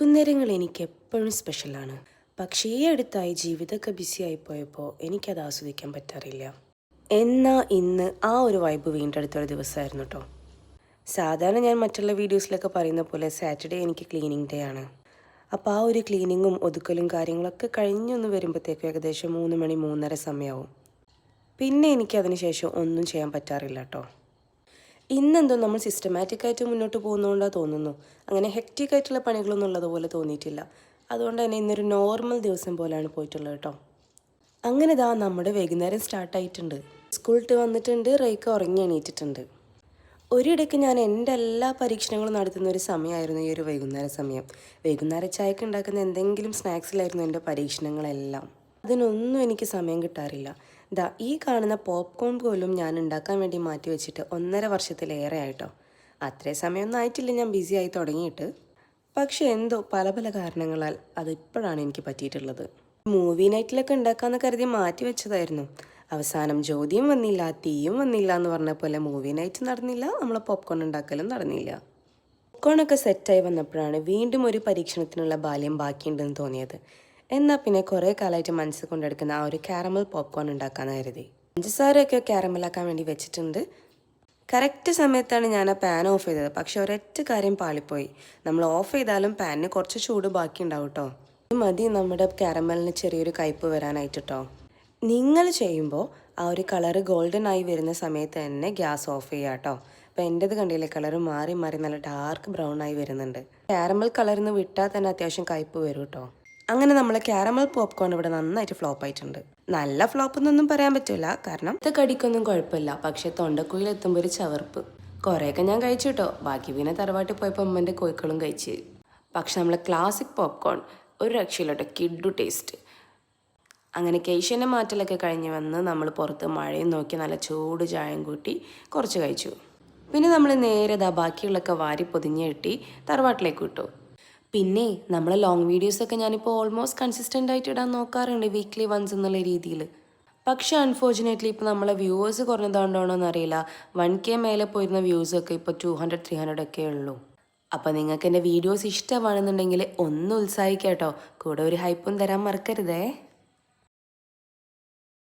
വൈകുന്നേരങ്ങൾ എനിക്ക് എപ്പോഴും സ്പെഷ്യലാണ് പക്ഷേ ഈ അടുത്തായി ജീവിതമൊക്കെ ബിസിയായി പോയപ്പോൾ എനിക്കത് ആസ്വദിക്കാൻ പറ്റാറില്ല. എന്നാ ഇന്ന് ആ ഒരു വൈബ് വീണ്ടെടുത്തൊരു ദിവസമായിരുന്നു കേട്ടോ സാധാരണ ഞാൻ മറ്റുള്ള വീഡിയോസിലൊക്കെ പറയുന്ന പോലെ സാറ്റർഡേ എനിക്ക് ക്ലീനിങ് ഡേ ആണ്. അപ്പോൾ ആ ഒരു ക്ലീനിങ്ങും ഒതുക്കലും കാര്യങ്ങളൊക്കെ കഴിഞ്ഞൊന്ന് വരുമ്പോഴത്തേക്കും ഏകദേശം മൂന്ന് മണി മൂന്നര സമയമാവും പിന്നെ എനിക്ക് അതിന് ശേഷം ഒന്നും ചെയ്യാൻ പറ്റാറില്ല കേട്ടോ ഇന്നെന്തോ നമ്മൾ സിസ്റ്റമാറ്റിക്കായിട്ട് മുന്നോട്ട് പോകുന്നതുകൊണ്ടാണ് തോന്നുന്നു. അങ്ങനെ ഹെക്റ്റിക് ആയിട്ടുള്ള പണികളൊന്നും ഉള്ളതുപോലെ തോന്നിയിട്ടില്ല. അതുകൊണ്ട് തന്നെ ഇന്നൊരു നോർമൽ ദിവസം പോലെയാണ് പോയിട്ടുള്ളത് കേട്ടോ അങ്ങനെ ഇതാ നമ്മുടെ വൈകുന്നേരം സ്റ്റാർട്ടായിട്ടുണ്ട് സ്കൂൾ വിട്ട് വന്നിട്ടുണ്ട് റേക്ക് ഉറങ്ങി എണീറ്റിട്ടുണ്ട്. ഒരിടയ്ക്ക് ഞാൻ എന്റെ എല്ലാ പരീക്ഷണങ്ങളും നടത്തുന്ന ഒരു സമയമായിരുന്നു ഈ ഒരു വൈകുന്നേര സമയം. വൈകുന്നേര ചായക്ക് ഉണ്ടാക്കുന്ന എന്തെങ്കിലും സ്നാക്സിലായിരുന്നു എന്റെ പരീക്ഷണങ്ങളെല്ലാം. അതിനൊന്നും എനിക്ക് സമയം കിട്ടാറില്ല. ദാ ഈ കാണുന്ന പോപ്കോൺ പോലും ഞാൻ ഉണ്ടാക്കാൻ വേണ്ടി മാറ്റി വെച്ചിട്ട് ഒന്നര വർഷത്തിലേറെ ആയിട്ടോ. അത്രേ സമയമൊന്നും ആയിട്ടില്ല ഞാൻ ബിസി ആയി തുടങ്ങിയിട്ട്. പക്ഷെ എന്തോ പല പല കാരണങ്ങളാൽ അത് ഇപ്പോഴാണ് എനിക്ക് പറ്റിയിട്ടുള്ളത്. മൂവി നൈറ്റിലൊക്കെ ഉണ്ടാക്കാന്ന് കരുതി മാറ്റി വെച്ചതായിരുന്നു. അവസാനം ജ്യോതിയും വന്നില്ല തീയും വന്നില്ല എന്ന് പറഞ്ഞ പോലെ മൂവി നൈറ്റ് നടന്നില്ല നമ്മളെ പോപ്കോൺ ഉണ്ടാക്കലും നടന്നില്ല. പോപ്കോണൊക്കെ സെറ്റായി വന്നപ്പോഴാണ് വീണ്ടും ഒരു പരീക്ഷണത്തിനുള്ള ബാല്യം ബാക്കിയുണ്ടെന്ന് തോന്നിയത്. എന്നാൽ പിന്നെ കുറേ കാലമായിട്ട് മനസ്സിൽ കൊണ്ടെടുക്കുന്ന ആ ഒരു കാരമൽ പോപ്കോൺ ഉണ്ടാക്കാമെന്ന് കരുതി. പഞ്ചസാരയൊക്കെ കാരമലാക്കാൻ വേണ്ടി വെച്ചിട്ടുണ്ട്. കറക്റ്റ് സമയത്താണ് ഞാൻ ആ പാൻ ഓഫ് ചെയ്തത്. പക്ഷേ ഒരൊറ്റ കാര്യം പാളിപ്പോയി. നമ്മൾ ഓഫ് ചെയ്താലും പാനിന് കുറച്ച് ചൂട് ബാക്കി ഉണ്ടാവും കേട്ടോ മതി നമ്മുടെ കാരമലിന് ചെറിയൊരു കയ്പ് വരാനായിട്ട് കേട്ടോ നിങ്ങൾ ചെയ്യുമ്പോൾ ആ ഒരു കളറ് ഗോൾഡൻ ആയി വരുന്ന സമയത്ത് തന്നെ ഗ്യാസ് ഓഫ് ചെയ്യുക കേട്ടോ അപ്പോൾ എന്റെത് കണ്ടില്ലേ കളർ മാറി മാറി നല്ല ഡാർക്ക് ബ്രൗൺ ആയി വരുന്നുണ്ട്. കാരമൽ കളറിൽ നിന്ന് വിട്ടാൽ തന്നെ അത്യാവശ്യം കയ്പ് വരും കേട്ടോ അങ്ങനെ നമ്മൾ കാരമൽ പോപ്കോൺ ഇവിടെ നന്നായിട്ട് ഫ്ലോപ്പ് ആയിട്ടുണ്ട്. നല്ല ഫ്ലോപ്പ് എന്നൊന്നും പറയാൻ പറ്റില്ല കാരണം ഇത് കടിക്കൊന്നും കുഴപ്പമില്ല. പക്ഷെ തൊണ്ടക്കുയിൽ എത്തുമ്പോൾ ഒരു ചവർപ്പ്. കുറേയൊക്കെ ഞാൻ കഴിച്ചു കേട്ടോ. ബാക്കി പിന്നെ തറവാട്ടിൽ പോയപ്പോൾ അമ്മന്റെ കോഴിക്കളും കഴിച്ച്. പക്ഷെ നമ്മൾ ക്ലാസിക് പോപ്കോൺ ഒരു രക്ഷയിലോട്ടെ കിഡു ടേസ്റ്റ് അങ്ങനെ കേശന്റെ മാറ്റലൊക്കെ കഴിഞ്ഞ് വന്ന് നമ്മൾ പുറത്ത് മഴയും നോക്കി നല്ല ചൂട് ചായം കൂട്ടി കുറച്ച് കഴിച്ചു. പിന്നെ നമ്മൾ നേരെ ദാ ബാക്കിയുള്ളൊക്കെ വാരി പൊതിഞ്ഞ് കെട്ടി തറവാട്ടിലേക്ക് വിട്ടു. പിന്നെ നമ്മളെ ലോങ് വീഡിയോസൊക്കെ ഞാനിപ്പോൾ ഓൾമോസ്റ്റ് കൺസിസ്റ്റന്റ് ആയിട്ട് ഇടാൻ നോക്കാറുണ്ട് വീക്ക്ലി വൺസ് എന്നുള്ള രീതിയിൽ പക്ഷെ അൺഫോർച്ചുനേറ്റ്ലി ഇപ്പോൾ നമ്മളെ വ്യൂവേഴ്സ് കുറഞ്ഞതുകൊണ്ടാണോ എന്നറിയില്ല വൺ കെ മേലെ പോയിരുന്ന വ്യൂസൊക്കെ ഇപ്പോൾ ടു ഹൺഡ്രഡ് ത്രീ ഹൺഡ്രഡ് ഒക്കെ ഉള്ളൂ. അപ്പോൾ നിങ്ങൾക്ക് എന്റെ വീഡിയോസ് ഇഷ്ടമാണെന്നുണ്ടെങ്കിൽ ഒന്ന് ഉത്സാഹിക്കാം കേട്ടോ കൂടെ ഒരു ഹൈപ്പും തരാൻ മറക്കരുതേ.